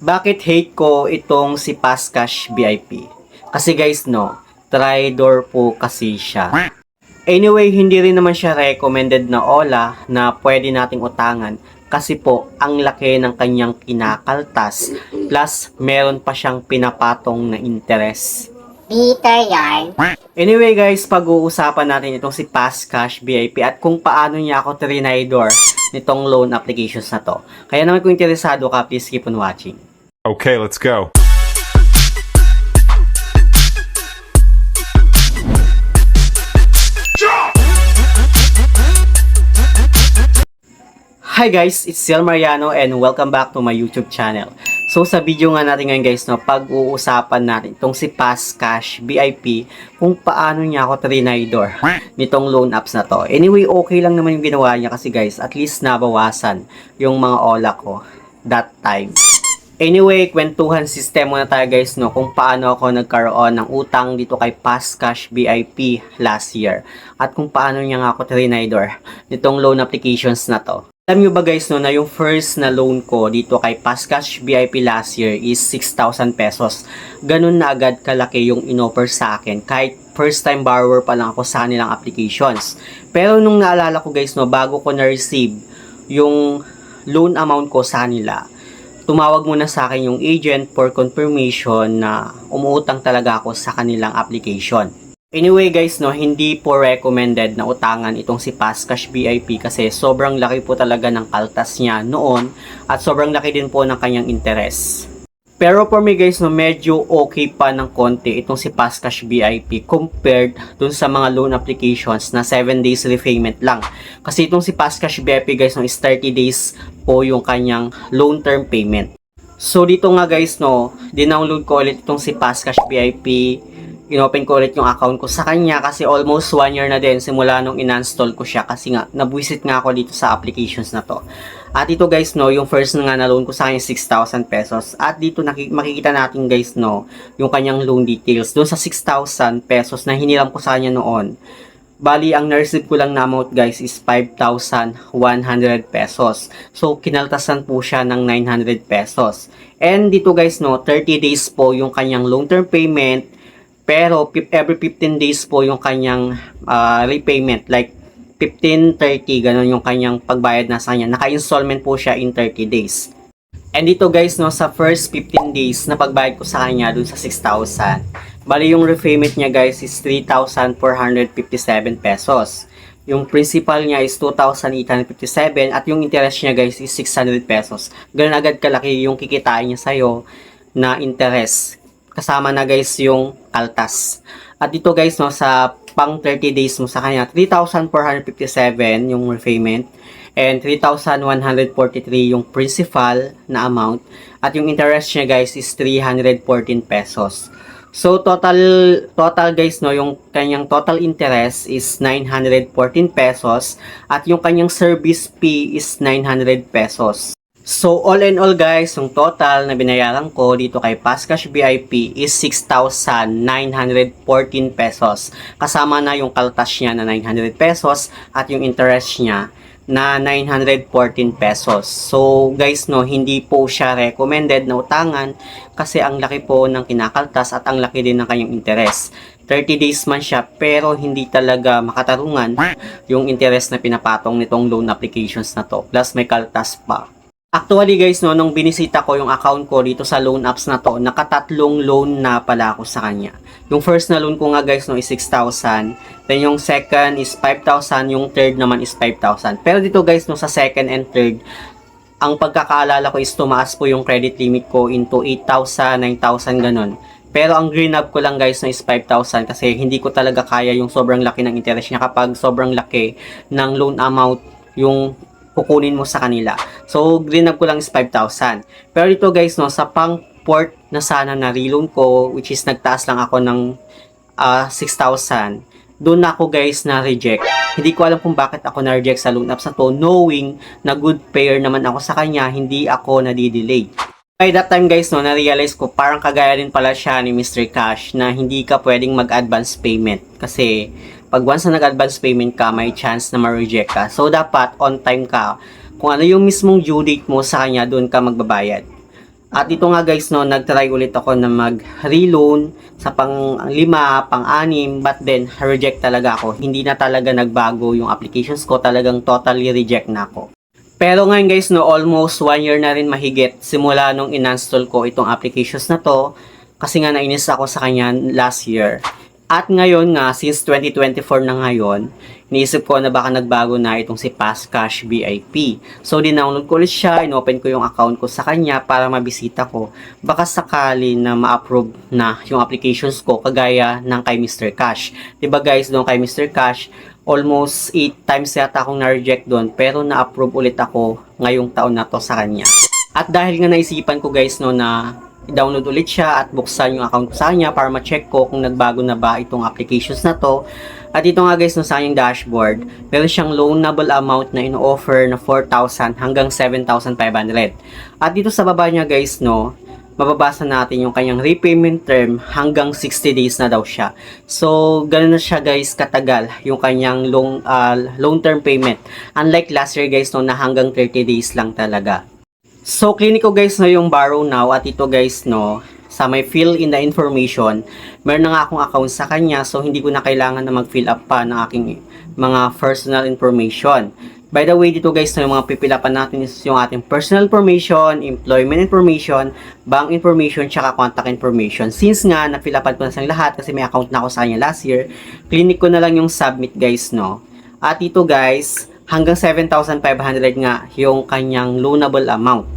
Bakit hate ko itong si Pascash VIP? Kasi guys, no, traitor po kasi siya. Anyway, hindi rin naman siya recommended na Ola na pwede nating utangan kasi po ang laki ng kanyang kinakaltas plus meron pa siyang pinapatong na interest. Bitter yarn. Anyway guys, pag-uusapan natin itong si Pascash VIP at kung paano niya ako trinidor nitong loan applications na to. Kaya naman kung interesado ka, please keep on watching. Okay, let's go. Hi guys, it's Ciel Mariano and welcome back to my YouTube channel. So sa video nga natin ngayon guys, no, pag-uusapan natin itong si Pascash BIP kung paano niya ako trinidor nitong loan apps na to. Anyway, okay lang naman yung ginawa niya kasi guys, at least nabawasan yung mga ola ko that time. Anyway, kwentuhan system muna tayo guys no kung paano ako nagkaroon ng utang dito kay Pascash BIP last year at kung paano niya nga ako trinidor nitong loan applications na to. Alam nyo ba guys no na yung first na loan ko dito kay Pascash BIP last year is 6,000 pesos. Ganun na agad kalaki yung inoffer sa akin kahit first time borrower pa lang ako sa nilang applications. Pero nung naalala ko guys no bago ko na-receive yung loan amount ko sa nila, tumawag muna sa akin yung agent for confirmation na umuutang talaga ako sa kanilang application. Anyway guys, no, hindi po recommended na utangan itong si Pascash VIP kasi sobrang laki po talaga ng kaltas niya noon at sobrang laki din po ng kanyang interest. Pero for me guys, no, medyo okay pa ng konti itong si Pascash VIP compared dun sa mga loan applications na 7 days repayment lang. Kasi itong si Pascash VIP guys, no, is 30 days po yung kanyang loan term payment. So dito nga guys, no, dinownload ko ulit itong si Pascash VIP. Inopen ko ulit yung account ko sa kanya kasi almost 1 year na din simula nung in-install ko siya kasi nga nabwisit nga ako dito sa applications na to. At ito guys no, yung first na nga na loan ko sa kanya 6,000 pesos. At dito makikita natin guys no, yung kanyang loan details. Doon sa 6,000 pesos na hiniram ko sa kanya noon. Bali, ang na-receive ko lang na amount guys is 5,100 pesos. So, kinaltasan po siya ng 900 pesos. And dito guys no, 30 days po yung kanyang long term payment. Pero every 15 days po yung kanyang ah, repayment. Like 15, 30, ganun yung kanyang pagbayad na sa kanya. Naka-installment po siya in 30 days. And dito guys, no, sa first 15 days na pagbayad ko sa kanya dun sa 6,000, bali yung repayment niya guys is 3,457 pesos. Yung principal niya is 2,857 at yung interest niya guys is 600 pesos. Ganun agad kalaki yung kikitain niya sa'yo na interest. Kasama na guys yung kaltas. At dito guys, no, sa pang 30 days mo sa kanya, 3,457 yung repayment and 3,143 yung principal na amount at yung interest niya guys is 314 pesos. So total total guys no yung kanyang total interest is 914 pesos at yung kanyang service fee is 900 pesos. So all in all guys, yung total na binayaran ko dito kay Pascash VIP is 6,914 pesos. Kasama na yung kaltas niya na 900 pesos at yung interest niya na 914 pesos. So guys no, hindi po siya recommended na utangan kasi ang laki po ng kinakaltas at ang laki din ng kanyang interest. 30 days man siya pero hindi talaga makatarungan yung interest na pinapatong nitong loan applications na to. Plus may kaltas pa. Actually guys, no, nung binisita ko yung account ko dito sa loan apps na to, nakatatlong loan na pala ako sa kanya. Yung first na loan ko nga guys, no, is 6,000. Then yung second is 5,000. Yung third naman is 5,000. Pero dito guys, no, sa second and third, ang pagkakaalala ko is tumaas po yung credit limit ko into 8,000, 9,000 ganun. Pero ang green up ko lang guys no is 5,000 kasi hindi ko talaga kaya yung sobrang laki ng interest niya kapag sobrang laki ng loan amount yung kukunin mo sa kanila. So, up ko lang is 5,000. Pero dito guys, no, sa pang port na sana na reloan ko, which is nagtaas lang ako ng ah, 6,000, doon ako guys na reject. Hindi ko alam kung bakit ako na reject sa loan apps na to, knowing na good payer naman ako sa kanya, hindi ako nadidelay. By that time guys, no, na-realize ko parang kagaya din pala siya ni Mr. Cash na hindi ka pwedeng mag-advance payment. Kasi pag once na nag-advance payment ka, may chance na ma-reject ka. So dapat on time ka. Kung ano yung mismong due date mo sa kanya, doon ka magbabayad. At ito nga guys, no, nag-try ulit ako na mag-reloan sa pang lima, pang anim, but then reject talaga ako. Hindi na talaga nagbago yung applications ko, talagang totally reject na ako. Pero ngayon guys, no, almost one year na rin mahigit simula nung in-install ko itong applications na to kasi nga nainis ako sa kanya last year. At ngayon nga, since 2024 na ngayon, niisip ko na baka nagbago na itong si Passcash VIP. So, dinownload ko ulit siya, inopen ko yung account ko sa kanya para mabisita ko. Baka sakali na ma-approve na yung applications ko kagaya ng kay Mr. Cash. 'Di ba guys, doon kay Mr. Cash, almost 8 times yata akong na-reject doon pero na-approve ulit ako ngayong taon na to sa kanya. At dahil nga naisipan ko guys no na i-download ulit siya at buksan yung account ko sa kanya para ma-check ko kung nagbago na ba itong applications na to. At ito nga guys no sa kanyang dashboard, meron siyang loanable amount na ino-offer na 4,000 hanggang 7,500. At dito sa baba niya guys no, mababasa natin yung kanyang repayment term hanggang 60 days na daw siya. So, ganun na siya guys katagal yung kanyang long, ah, long term payment. Unlike last year guys no na hanggang 30 days lang talaga. So, clinic ko guys no yung borrow now at ito guys no sa may fill in the information, meron na nga akong account sa kanya so hindi ko na kailangan na mag-fill up pa ng aking mga personal information. By the way, dito guys, no, yung mga pipilapan natin is yung ating personal information, employment information, bank information, tsaka contact information. Since nga, napilapan ko na sa lahat kasi may account na ako sa kanya last year, clinic ko na lang yung submit guys, no. At ito guys, hanggang 7,500 nga yung kanyang loanable amount.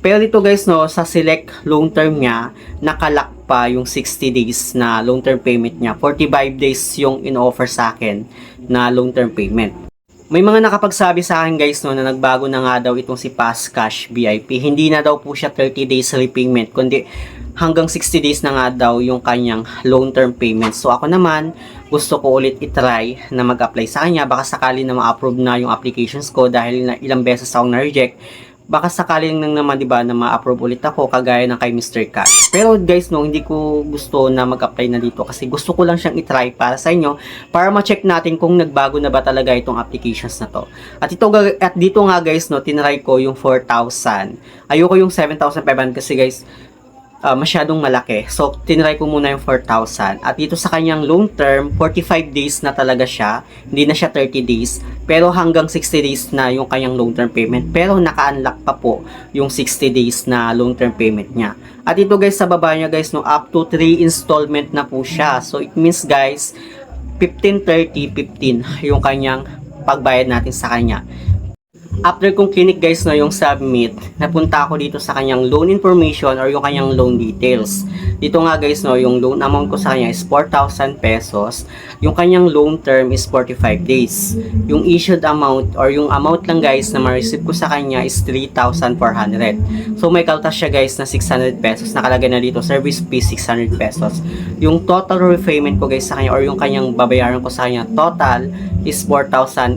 Pero dito guys, no, sa select loan term niya, nakalak pa yung 60 days na long term payment niya. 45 days yung in-offer sa akin na long term payment. May mga nakapagsabi sa akin guys no na nagbago na nga daw itong si Pass Cash VIP. Hindi na daw po siya 30 days repayment kundi hanggang 60 days na nga daw yung kanyang long term payment. So ako naman gusto ko ulit itry na mag-apply sa kanya baka sakali na ma-approve na yung applications ko dahil na ilang beses akong na-reject baka sakaling nang naman 'di ba na ma-approve ulit ako kagaya ng kay Mr. Cash. Pero guys no, hindi ko gusto na mag-apply na dito kasi gusto ko lang siyang i-try para sa inyo para ma-check natin kung nagbago na ba talaga itong applications na to. At ito at dito nga guys no, tinry ko yung 4,000. Ayoko yung 7,500 kasi guys ah, masyadong malaki. So, tinry ko muna yung 4,000. At dito sa kanyang long term, 45 days na talaga siya. Hindi na siya 30 days. Pero hanggang 60 days na yung kanyang long term payment. Pero naka-unlock pa po yung 60 days na long term payment niya. At ito guys, sa baba niya guys, no, up to 3 installment na po siya. So, it means guys, 15, 30, 15 yung kanyang pagbayad natin sa kanya. After kong clinic guys no yung submit, napunta ako dito sa kanyang loan information or yung kanyang loan details. Dito nga guys no, yung loan amount ko sa kanya is 4,000 pesos. Yung kanyang loan term is 45 days. Yung issued amount or yung amount lang guys na ma-receive ko sa kanya is 3,400. So may kaltas siya guys na 600 pesos. Nakalagay na dito service fee 600 pesos. Yung total repayment ko guys sa kanya or yung kanyang babayaran ko sa kanya total is 4,825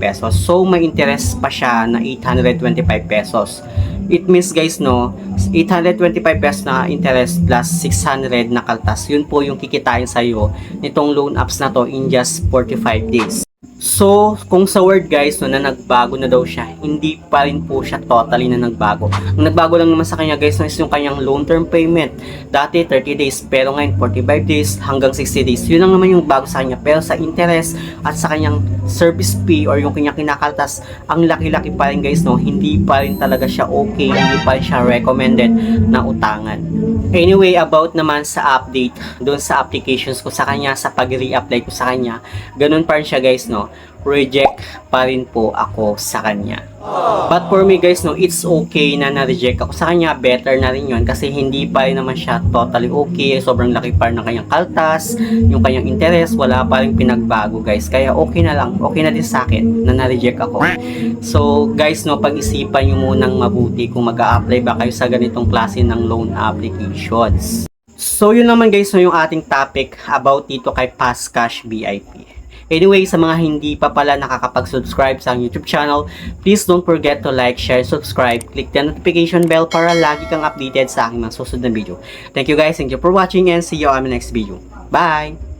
pesos. So may interest pa siya na 825 pesos. It means guys no, 825 pesos na interest plus 600 na kaltas. Yun po yung kikitain sa iyo nitong loan apps na to in just 45 days. So, kung sa word guys, no, na nagbago na daw siya, hindi pa rin po siya totally na nagbago. Ang nagbago lang naman sa kanya guys, no, is yung kanyang long term payment. Dati 30 days, pero ngayon 45 days hanggang 60 days. Yun lang naman yung bago sa kanya. Pero sa interest at sa kanyang service fee or yung kanyang kinakaltas, ang laki-laki pa rin guys, no, hindi pa rin talaga siya okay, hindi pa rin siya recommended na utangan. Anyway, about naman sa update doon sa applications ko sa kanya, sa pag-re-apply ko sa kanya, ganun pa rin siya guys, no, reject pa rin po ako sa kanya. But for me guys, no, it's okay na na-reject ako sa kanya. Better na rin yun kasi hindi pa rin naman siya totally okay. Sobrang laki pa ng kanyang kaltas, yung kanyang interest, wala pa rin pinagbago guys. Kaya okay na lang, okay na din sa akin na na-reject ako. So guys, no, pag-isipan nyo munang mabuti kung mag apply ba kayo sa ganitong klase ng loan applications. So yun naman guys, no, yung ating topic about dito kay Fast Cash VIP. Anyway, sa mga hindi pa pala nakakapag-subscribe sa YouTube channel, please don't forget to like, share, subscribe, click the notification bell para lagi kang updated sa aking mga susunod na video. Thank you guys, thank you for watching and see you on my next video. Bye!